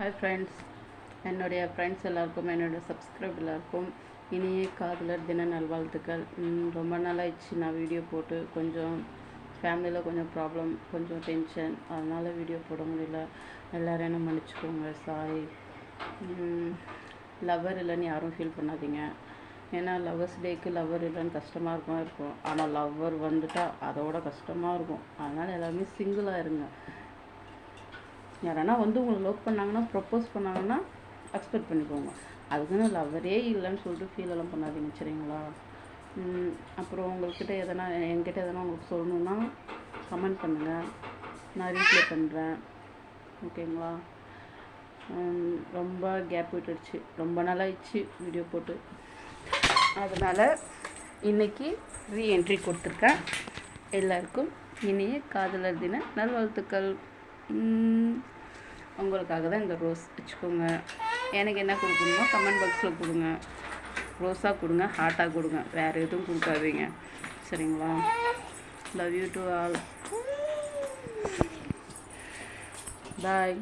Hi friends என்னுடைய friends எல்லாருக்கும் என்னுடைய சப்ஸ்கிரைப் எல்லாருக்கும் இனிய காதலர் தின நல்வாழ்த்துக்கள். ரொம்ப நாளாகிடுச்சு நான் வீடியோ போட்டு. கொஞ்சம் ஃபேமிலியில் கொஞ்சம் ப்ராப்ளம் கொஞ்சம் டென்ஷன் அதனால் வீடியோ போட முடியல. எல்லோரும் என்ன மன்னிச்சுக்கோங்க. சாரி லவ்வர் இல்லைன்னு யாரும் ஃபீல் பண்ணாதீங்க. ஏன்னா லவ்வர்ஸ் டேக்கு லவ்வர் இல்லைன்னு கஷ்டமாக இருக்கும். இருக்கும் ஆனால் லவ்வர் வந்துட்டால் அதோட கஷ்டமாக இருக்கும். அதனால் எல்லாருமே சிங்கிளாக இருங்க. யாரானா வந்து உங்களை லவ் பண்ணாங்கன்னா ப்ரப்போஸ் பண்ணாங்கன்னா அக்செப்ட் பண்ணிக்கோங்க. அதுக்குன்னு லவ்வரே இல்லைன்னு சொல்லிட்டு ஃபீல் எல்லாம் பண்ணாதீங்க சரிங்களா அப்புறம் உங்கள்கிட்ட எதனா என்கிட்ட எதனா உங்களுக்கு சொல்லணுன்னா கமெண்ட் பண்ணுங்கள் நான் ரீப்ளை பண்ணுறேன் ஓகேங்களா? ரொம்ப கேப் விட்டுடுச்சு. ரொம்ப நாளாகிடுச்சு வீடியோ போட்டு. அதனால் இன்னைக்கு ரீஎன்ட்ரி கொடுத்துருக்கேன். எல்லாருக்கும் இனிய காதலர் தின நல்வாழ்த்துக்கள். உங்களுக்காக தான் இந்த ரோஸ் வச்சுக்கோங்க. எனக்கு என்ன கொடுக்கணுமோ கமெண்ட் பாக்ஸில் கொடுங்க. ரோஸாக கொடுங்க ஹார்ட்டாக கொடுங்க. வேறு எதுவும் கொடுக்காதீங்க. சரிங்களா? Love you to all bye